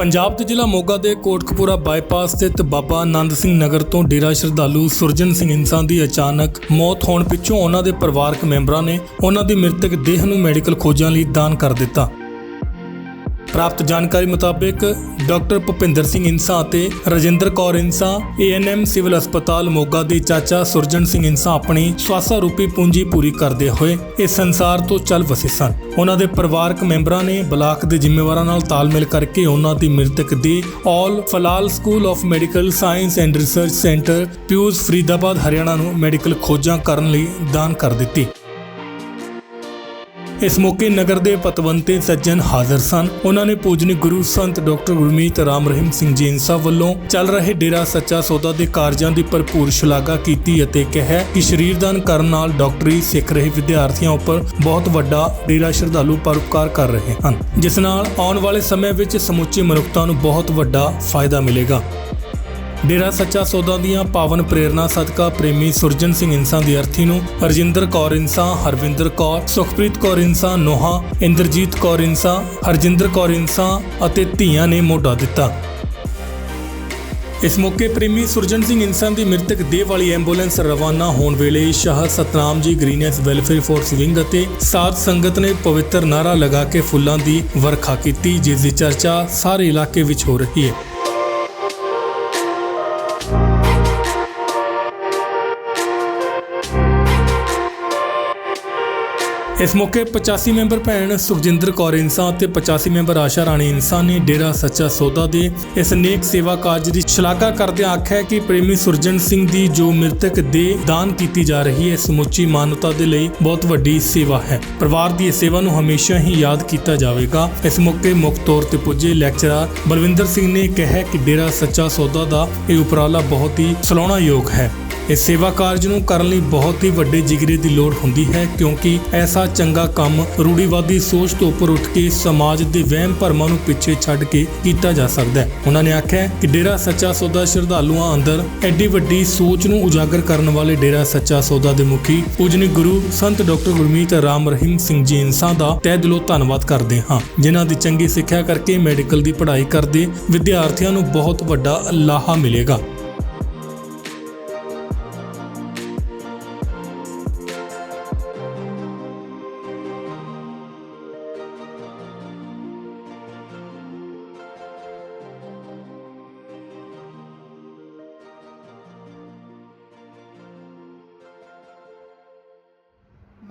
ਪੰਜਾਬ ਦੇ ਜ਼ਿਲ੍ਹਾ ਮੋਗਾ ਦੇ ਕੋਟਕਪੂਰਾ ਬਾਈਪਾਸ ਸਥਿਤ ਬਾਬਾ ਆਨੰਦ ਸਿੰਘ ਨਗਰ ਤੋਂ ਡੇਰਾ ਸ਼ਰਧਾਲੂ ਸੁਰਜਨ ਸਿੰਘ ਇਨਸਾਨ ਦੀ ਅਚਾਨਕ ਮੌਤ ਹੋਣ ਪਿੱਛੋਂ ਉਹਨਾਂ ਦੇ ਪਰਿਵਾਰਕ ਮੈਂਬਰਾਂ ਨੇ ਉਹਨਾਂ ਦੀ ਮ੍ਰਿਤਕ ਦੇਹ ਨੂੰ ਮੈਡੀਕਲ ਖੋਜਾਂ ਲਈ ਦਾਨ ਕਰ ਦਿੱਤਾ। ਪ੍ਰਾਪਤ ਜਾਣਕਾਰੀ ਮੁਤਾਬਕ ਡਾਕਟਰ ਭੁਪਿੰਦਰ ਸਿੰਘ ਇੰਸਾ ਅਤੇ ਰਜਿੰਦਰ ਕੌਰ ਇਨਸਾ ਏਐਨਐਮ ਸਿਵਲ ਹਸਪਤਾਲ ਮੋਗਾ ਦੇ ਚਾਚਾ ਸੁਰਜਨ ਸਿੰਘ ਇੰਸਾ ਆਪਣੀ ਸਵਾਸਾ ਰੂਪੀ ਪੂੰਜੀ ਪੂਰੀ ਕਰਦੇ ਹੋਏ ਇਸ ਸੰਸਾਰ ਤੋਂ ਚੱਲ ਵਸੇ ਸਨ। ਉਹਨਾਂ ਦੇ ਪਰਿਵਾਰਕ ਮੈਂਬਰਾਂ ਨੇ ਬਲਾਕ ਦੇ ਜ਼ਿੰਮੇਵਾਰਾਂ ਨਾਲ ਤਾਲਮੇਲ ਕਰਕੇ ਉਹਨਾਂ ਦੀ ਮ੍ਰਿਤਕ ਦੀ Al Falah school of medical science and research centre ਪਿਊਜ਼ Faridabad, Haryana ਨੂੰ ਮੈਡੀਕਲ ਖੋਜਾਂ ਕਰਨ ਲਈ ਦਾਨ ਕਰ ਦਿੱਤੀ। ਇਸ ਮੌਕੇ ਨਗਰ ਦੇ ਪਤਵੰਤੇ ਸੱਜਣ ਹਾਜ਼ਰ ਸਨ। ਉਹਨਾਂ ਨੇ ਪੂਜਨੀ ਗੁਰੂ ਸੰਤ ਡਾਕਟਰ ਗੁਰਮੀਤ ਰਾਮ ਰਹੀਮ ਸਿੰਘ ਜੀ ਇੰਸਾ ਵੱਲੋਂ ਚੱਲ ਰਹੇ ਡੇਰਾ ਸੱਚਾ ਸੌਦਾ ਦੇ ਕਾਰਜਾਂ ਦੀ ਭਰਪੂਰ ਸ਼ਲਾਘਾ ਕੀਤੀ ਅਤੇ ਕਿਹਾ ਕਿ ਸ਼ਰੀਰਦਾਨ ਕਰਨ ਨਾਲ ਡਾਕਟਰੀ ਸਿੱਖ ਰਹੇ ਵਿਦਿਆਰਥੀਆਂ ਉੱਪਰ ਬਹੁਤ ਵੱਡਾ ਡੇਰਾ ਸ਼ਰਧਾਲੂ ਪਰਉਪਕਾਰ ਕਰ ਰਹੇ ਹਨ। ਜਿਸ ਨਾਲ ਆਉਣ ਵਾਲੇ ਸਮੇਂ ਵਿੱਚ ਸਮੁੱਚੀ ਮਨੁੱਖਤਾ ਨੂੰ ਬਹੁਤ ਵੱਡਾ ਫਾਇਦਾ ਮਿਲੇਗਾ। ਡੇਰਾ ਸੱਚਾ ਸੌਦਾ ਦੀਆਂ ਪਾਵਨ ਪ੍ਰੇਰਣਾ ਸਦਕਾ ਪ੍ਰੇਮੀ ਸੁਰਜਨ ਸਿੰਘ ਇਨਸਾਨ ਦੀ ਅਰਥੀ ਨੂੰ ਹਰਜਿੰਦਰ ਕੌਰ ਇਨਸਾਨ ਹਰਵਿੰਦਰ ਕੌਰ, ਸੁਖਪ੍ਰੀਤ ਕੌਰ ਇਨਸਾਨ ਨੋਹਾ, ਇੰਦਰਜੀਤ ਕੌਰ ਇਨਸਾਨ ਹਰਜਿੰਦਰ ਕੌਰ ਇਨਸਾਨ ਅਤੇ ਧੀਆਂ ਨੇ ਮੋਢਾ ਦਿੱਤਾ। ਇਸ ਮੌਕੇ ਪ੍ਰੇਮੀ ਸੁਰਜਨ ਸਿੰਘ ਇਨਸਾਨ ਦੀ ਮ੍ਰਿਤਕ ਦੇਹ ਵਾਲੀ ਐਂਬੂਲੈਂਸ ਰਵਾਨਾ ਹੋਣ ਵੇਲੇ ਸ਼ਾਹ ਸਤਨਾਮ ਜੀ ਗ੍ਰੀਨੈਸ ਵੈਲਫੇਅਰ ਫੋਰਸ ਵਿੰਗ ਅਤੇ ਸਾਧ ਸੰਗਤ ਨੇ ਪਵਿੱਤਰ ਨਾਰਾ ਲਗਾ ਕੇ ਫੁੱਲਾਂ ਦੀ ਵਰਖਾ ਕੀਤੀ, ਜਿਸ ਦੀ ਚਰਚਾ ਸਾਰੇ ਇਲਾਕੇ ਵਿੱਚ ਹੋ ਰਹੀ ਹੈ। ਇਸ ਮੌਕੇ 85 ਮੈਂਬਰ ਭੈਣ ਸੁਖਜਿੰਦਰ ਕੌਰ ਇਨਸਾਨ ਅਤੇ 85 ਮੈਂਬਰ ਆਸ਼ਾ ਰਾਣੀ ਇਨਸਾਨ ਨੇ ਡੇਰਾ ਸੱਚਾ ਸੌਦਾ ਦੇ ਇਸ ਨੇਕ ਸੇਵਾ ਕਾਰਜ ਦੀ ਸ਼ਲਾਘਾ ਕਰਦਿਆਂ ਆਖਿਆ ਕਿ ਪ੍ਰੇਮੀ ਸੁਰਜਨ ਸਿੰਘ ਦੀ ਜੋ ਮ੍ਰਿਤਕ ਦੇ ਦਾਨ ਕੀਤੀ ਜਾ ਰਹੀ ਹੈ ਸਮੁੱਚੀ ਮਾਨਵਤਾ ਦੇ ਲਈ ਬਹੁਤ ਵੱਡੀ ਸੇਵਾ ਹੈ। ਪਰਿਵਾਰ ਦੀ ਇਸ ਸੇਵਾ ਨੂੰ ਹਮੇਸ਼ਾ ਹੀ ਯਾਦ ਕੀਤਾ ਜਾਵੇਗਾ। ਇਸ ਮੌਕੇ ਮੁੱਖ ਤੌਰ ਤੇ ਪੁੱਜੇ ਲੈਕਚਰਰ ਬਲਵਿੰਦਰ ਸਿੰਘ ਨੇ ਕਿਹਾ ਕਿ ਡੇਰਾ ਸੱਚਾ ਸੌਦਾ ਦਾ ਇਹ ਉਪਰਾਲਾ ਬਹੁਤ ਹੀ ਸਲਾਹੁਣਾਯੋਗ ਹੈ। ਇਸ ਸੇਵਾ ਕਾਰਜ ਨੂੰ ਕਰਨ ਲਈ ਬਹੁਤ ਹੀ ਵੱਡੇ ਜਿਗਰੇ ਦੀ ਲੋੜ ਹੁੰਦੀ ਹੈ, ਕਿਉਂਕਿ ਐਸਾ ਚੰਗਾ ਕੰਮ ਰੂੜੀਵਾਦੀ ਸੋਚ ਤੋਂ ਉੱਪਰ ਉੱਠ ਕੇ ਸਮਾਜ ਦੇ ਵਹਿਮ ਭਰਮਾਂ ਨੂੰ ਪਿੱਛੇ ਛੱਡ ਕੇ ਕੀਤਾ ਜਾ ਸਕਦਾ ਹੈ। ਉਹਨਾਂ ਨੇ ਆਖਿਆ ਕਿ ਡੇਰਾ ਸੱਚਾ ਸੌਦਾ ਸ਼ਰਧਾਲੂਆਂ ਅੰਦਰ ਐਡੀ ਵੱਡੀ ਸੋਚ ਨੂੰ ਉਜਾਗਰ ਕਰਨ ਵਾਲੇ ਡੇਰਾ ਸੱਚਾ ਸੌਦਾ ਦੇ ਮੁਖੀ ਪੂਜਨੀ ਗੁਰੂ ਸੰਤ ਡਾਕਟਰ ਗੁਰਮੀਤ ਰਾਮ ਰਹੀਮ ਸਿੰਘ ਜੀ ਇਨਸਾਨ ਦਾ ਤਹਿ ਦਿਲੋਂ ਧੰਨਵਾਦ ਕਰਦੇ ਹਾਂ, ਜਿਨ੍ਹਾਂ ਦੀ ਚੰਗੀ ਸਿੱਖਿਆ ਕਰਕੇ ਮੈਡੀਕਲ ਦੀ ਪੜ੍ਹਾਈ ਕਰਦੇ ਵਿਦਿਆਰਥੀਆਂ ਨੂੰ ਬਹੁਤ ਵੱਡਾ ਲਾਹਾ ਮਿਲੇਗਾ।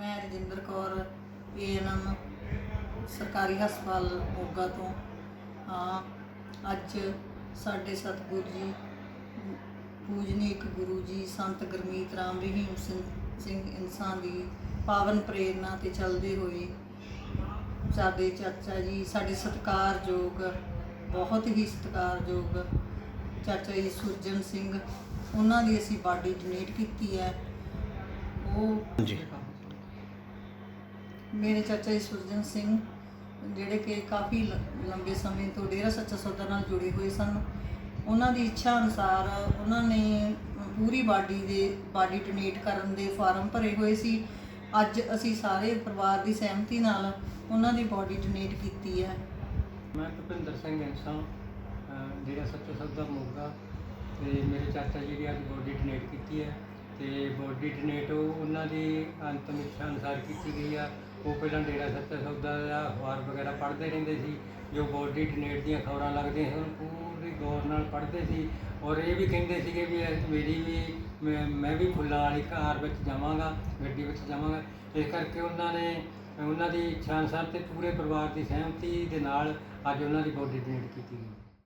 ਮੈਂ ਰਜਿੰਦਰ ਕੌਰ ਏਐਨਐਮ ਸਰਕਾਰੀ ਹਸਪਤਾਲ ਮੋਗਾ ਤੋਂ। ਹਾਂ, ਅੱਜ ਸਾਡੇ ਸਤਿਗੁਰੂ ਜੀ, ਪੂਜਨੀਕ ਗੁਰੂ ਜੀ, ਸੰਤ ਗੁਰਮੀਤ ਰਾਮ ਰਹੀਮ ਸਿੰਘ ਸਿੰਘ ਇਨਸਾਨ ਦੀ ਪਾਵਨ ਪ੍ਰੇਰਣਾ ਤੇ ਚੱਲਦੇ ਹੋਏ ਸਾਡੇ ਚਾਚਾ ਜੀ, ਸਾਡੇ ਸਤਿਕਾਰਯੋਗ, ਬਹੁਤ ਹੀ ਸਤਿਕਾਰਯੋਗ ਚਾਚਾ ਜੀ ਸੁਰਜਨ ਸਿੰਘ, ਉਹਨਾਂ ਦੀ ਅਸੀਂ ਬਾਡੀ ਡੋਨੇਟ ਕੀਤੀ ਹੈ। ਉਹ ਜੀ ਮੇਰੇ ਚਾਚਾ ਜੀ ਸੁਰਜਨ ਸਿੰਘ, ਜਿਹੜੇ ਕਿ ਕਾਫੀ ਲ- ਲੰਬੇ ਸਮੇਂ ਤੋਂ ਡੇਰਾ ਸੱਚਾ ਸੌਦਾ ਨਾਲ ਜੁੜੇ ਹੋਏ ਸਨ। ਉਹਨਾਂ ਦੀ ਇੱਛਾ ਅਨੁਸਾਰ ਉਹਨਾਂ ਨੇ ਪੂਰੀ ਬਾਡੀ ਦੇ, ਬਾਡੀ ਡੋਨੇਟ ਕਰਨ ਦੇ ਫਾਰਮ ਭਰੇ ਹੋਏ ਸੀ। ਅੱਜ ਅਸੀਂ ਸਾਰੇ ਪਰਿਵਾਰ ਦੀ ਸਹਿਮਤੀ ਨਾਲ ਉਹਨਾਂ ਦੀ ਬਾਡੀ ਡੋਨੇਟ ਕੀਤੀ ਹੈ। ਮੈਂ ਭੁਪਿੰਦਰ ਸਿੰਘ ਇੰਸਾਂ ਡੇਰਾ ਸੱਚਾ ਸੌਦਾ ਮੋਗਾ। ਤੇ ਮੇਰੇ ਚਾਚਾ ਜੀ ਦੀ ਅੱਜ ਬੋਡੀ ਡੋਨੇਟ ਕੀਤੀ ਹੈ। ਤੇ ਬੋਡੀ ਡੋਨੇਟ ਉਹਨਾਂ ਦੀ ਅੰਤਮ ਇੱਛਾ ਅਨੁਸਾਰ ਕੀਤੀ ਗਈ ਆ। ਉਹ ਪਹਿਲਾਂ ਡੇਰਾ ਸੱਚਾ ਸੌਦਾ ਦਾ ਅਖਬਾਰ ਵਗੈਰਾ ਪੜ੍ਹਦੇ ਰਹਿੰਦੇ ਸੀ, ਜੋ ਬੋਡੀ ਡੋਨੇਟ ਦੀਆਂ ਖਬਰਾਂ ਲੱਗਦੀਆਂ ਸੀ, ਉਹਨੂੰ ਪੂਰੀ ਗੌਰ ਨਾਲ ਪੜ੍ਹਦੇ ਸੀ। ਔਰ ਇਹ ਵੀ ਕਹਿੰਦੇ ਸੀਗੇ ਵੀ ਇਹ ਮੇਰੀ ਵੀ, ਮੈਂ ਮੈਂ ਵੀ ਫੁੱਲਾਂ ਵਾਲੀ ਕਾਰ ਵਿੱਚ ਜਾਵਾਂਗਾ, ਗੱਡੀ ਵਿੱਚ ਜਾਵਾਂਗਾ। ਇਸ ਕਰਕੇ ਉਹਨਾਂ ਨੇ, ਉਹਨਾਂ ਦੀ ਇੱਛਾ ਅਨੁਸਾਰ ਤੇ ਪੂਰੇ ਪਰਿਵਾਰ ਦੀ ਸਹਿਮਤੀ ਦੇ ਨਾਲ ਅੱਜ ਉਹਨਾਂ ਦੀ ਬੋਡੀ ਡੋਨੇਟ ਕੀਤੀ ਗਈ।